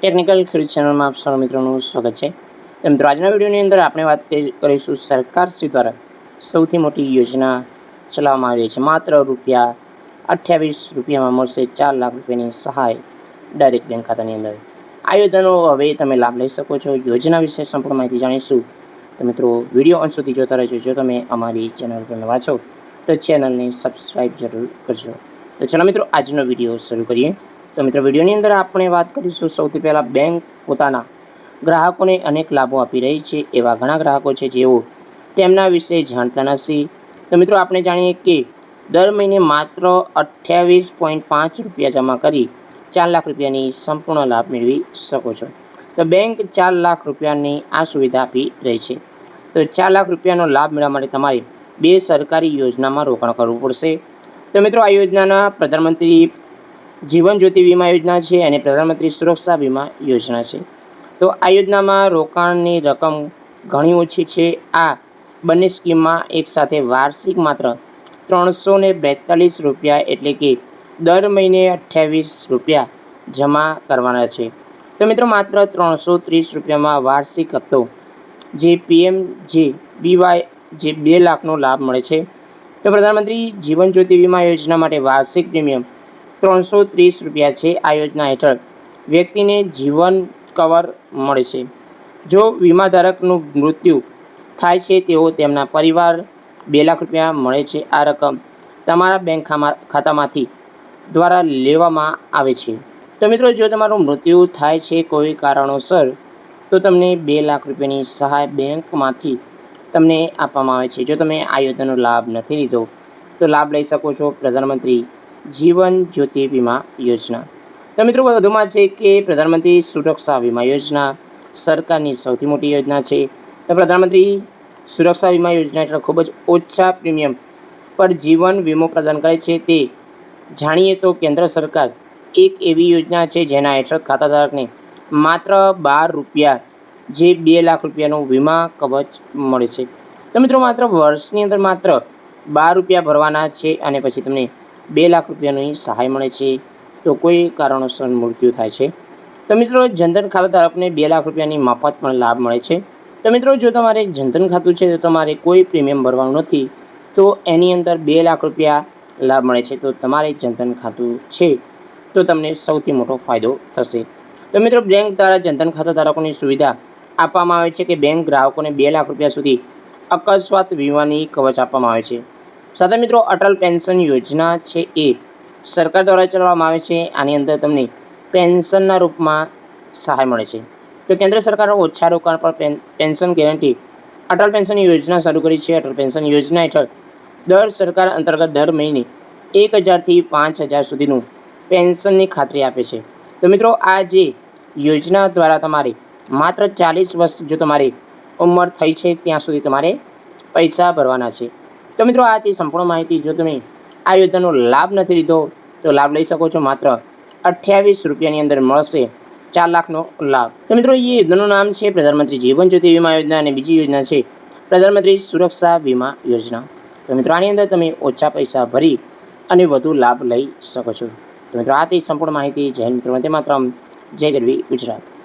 Technical ખેડૂત ચેનલમાં આપ સૌ મિત્રોનું સ્વાગત છે. મિત્રો આજના વિડીયોની અંદર આપણે વાત કરીશું સરકાર શ્રી દ્વારા સૌથી મોટી યોજના ચલાવવામાં આવી છે. માત્ર રૂપિયા અઠ્યાવીસ રૂપિયામાં મળશે ચાર લાખ રૂપિયાની સહાય ડાયરેક્ટ બેંક ખાતાની અંદર. આ યોજનાનો હવે તમે લાભ લઈ શકો છો. યોજના વિશે સંપૂર્ણ માહિતી જાણીશું. તો મિત્રો, વીડિયો અંત સુધી જોતા રહેજો. જો તમે અમારી ચેનલ પર નવા છો, તો ચેનલને સબસ્ક્રાઈબ જરૂર કરજો. તો ચાલો મિત્રો, આજનો વીડિયો શરૂ કરીએ. તો મિત્રો, વિડીયોની અંદર આપણે વાત કરીશું સૌથી પહેલાં બેંક પોતાના ગ્રાહકોને અનેક લાભો આપી રહી છે, એવા ઘણા ગ્રાહકો છે જેઓ તેમના વિશે જાણતા નથી. તો મિત્રો, આપણે જાણીએ કે દર મહિને માત્ર અઠ્યાવીસ પોઈન્ટ પાંચ રૂપિયા જમા કરી ચાર લાખ રૂપિયાની સંપૂર્ણ લાભ મેળવી શકો છો. તો બેંક ચાર લાખ રૂપિયાની આ સુવિધા આપી રહી છે. તો ચાર લાખ રૂપિયાનો લાભ મેળવવા માટે તમારે બે સરકારી યોજનામાં રોકાણ કરવું પડશે. તો મિત્રો, આ યોજનાના પ્રધાનમંત્રી જીવન જ્યોતિ વીમા યોજના છે અને પ્રધાનમંત્રી સુરક્ષા વીમા યોજના છે. તો આ યોજનામાં રોકાણની રકમ ઘણી ઓછી છે. આ બંને સ્કીમમાં એકસાથે વાર્ષિક માત્ર ત્રણસો ને બેતાલીસ રૂપિયા એટલે કે દર મહિને અઠ્યાવીસ રૂપિયા જમા કરવાના છે. તો મિત્રો માત્ર ત્રણસો ત્રીસ રૂપિયામાં વાર્ષિક હપ્તો જે પીએમ જે બીવાય જે બે લાખનો લાભ મળે છે. તો પ્રધાનમંત્રી જીવન જ્યોતિ વીમા યોજના માટે વાર્ષિક પ્રીમિયમ ત્રણસો ત્રીસ રૂપિયા છે આ યોજના હેઠળ. વ્યક્તિને જીવન કવર મળે છે. જો વીમાધારકનું મૃત્યુ થાય છે, તેઓ તેમના પરિવાર બે લાખ રૂપિયા મળે છે. આ રકમ તમારા બેંક ખાતામાંથી દ્વારા લેવામાં આવે છે. તો મિત્રો, જો તમારું મૃત્યુ થાય છે કોઈ કારણોસર, તો તમને બે લાખ રૂપિયાની સહાય બેંકમાંથી તમને આપવામાં આવે છે. જો તમે આ યોજનાનો લાભ નથી લીધો, તો લાભ લઈ શકો છો પ્રધાનમંત્રી જીવન જ્યોતિ વીમા યોજના. તો મિત્રો, વધુમાં છે કે પ્રધાનમંત્રી સુરક્ષા વીમા યોજના સરકારની સૌથી મોટી યોજના છે. તો પ્રધાનમંત્રી સુરક્ષા વીમા યોજના હેઠળ ખૂબ જ ઓછા પ્રીમિયમ પર જીવન વીમો પ્રદાન કરે છે. તે જાણીએ તો કેન્દ્ર સરકાર એક એવી યોજના છે જેના હેઠળ ખાતાધારકને માત્ર બાર રૂપિયા જે બે લાખ રૂપિયાનું વીમા કવચ મળે છે. તો મિત્રો, માત્ર વર્ષની અંદર માત્ર બાર રૂપિયા ભરવાના છે અને પછી તમને બે લાખ રૂપિયાની સહાય મળે છે, તો કોઈ કારણોસર મૃત્યુ થાય છે? તો મિત્રો, જનધન ખાતાધારકને બે લાખ રૂપિયાની માફત પણ લાભ મળે છે. તો મિત્રો, જો તમારે જનધન ખાતું છે, તો તમારે કોઈ પ્રીમિયમ ભરવાનું નથી, તો એની અંદર બે લાખ રૂપિયા લાભ મળે છે, તો તમારે જનધન ખાતું છે, તો તમને સૌથી મોટો ફાયદો થશે. તો મિત્રો, બેંક દ્વારા જનધન ખાતા ધારકોની સુવિધા આપવામાં આવે છે કે બેંક ગ્રાહકોને બે લાખ રૂપિયા સુધી અકસ્માત વીમાની કવચ આપવામાં આવે છે. સાથે મિત્રો અટલ પેન્શન યોજના છે એ સરકાર દ્વારા ચલાવવામાં આવે છે. આની અંદર તમને પેન્શનના રૂપમાં સહાય મળે છે. તો કેન્દ્ર સરકારે ઓછા રોકાણ પર પેન્શન ગેરંટી અટલ પેન્શન યોજના શરૂ કરી છે. અટલ પેન્શન યોજના હેઠળ દર સરકાર અંતર્ગત દર મહિને એક હજારથી પાંચ હજાર સુધીનું પેન્શનની ખાતરી આપે છે. તો મિત્રો આ જે યોજના દ્વારા તમારે માત્ર ચાલીસ વર્ષ જો તમારી ઉંમર થઈ છે, ત્યાં સુધી તમારે પૈસા ભરવાના છે. તો મિત્રો આ હતી સંપૂર્ણ માહિતી જો તમે આ યોજનાનો લાભ નથી લીધો, તો લાભ લઈ શકો છો માત્ર અઠ્યાવીસ રૂપિયાની અંદર મળશે ચાર લાખનો લાભ. તો મિત્રો એ યોજનાનું નામ છે પ્રધાનમંત્રી જીવન જ્યોતિ વીમા યોજના અને બીજી યોજના છે પ્રધાનમંત્રી સુરક્ષા વીમા યોજના. તો મિત્રો આની અંદર તમે ઓછા પૈસા ભરી અને વધુ લાભ લઈ શકો છો. તો મિત્રો આ તે સંપૂર્ણ માહિતી જૈન મિત્રો તે માત્ર જય ગરવી ગુજરાત.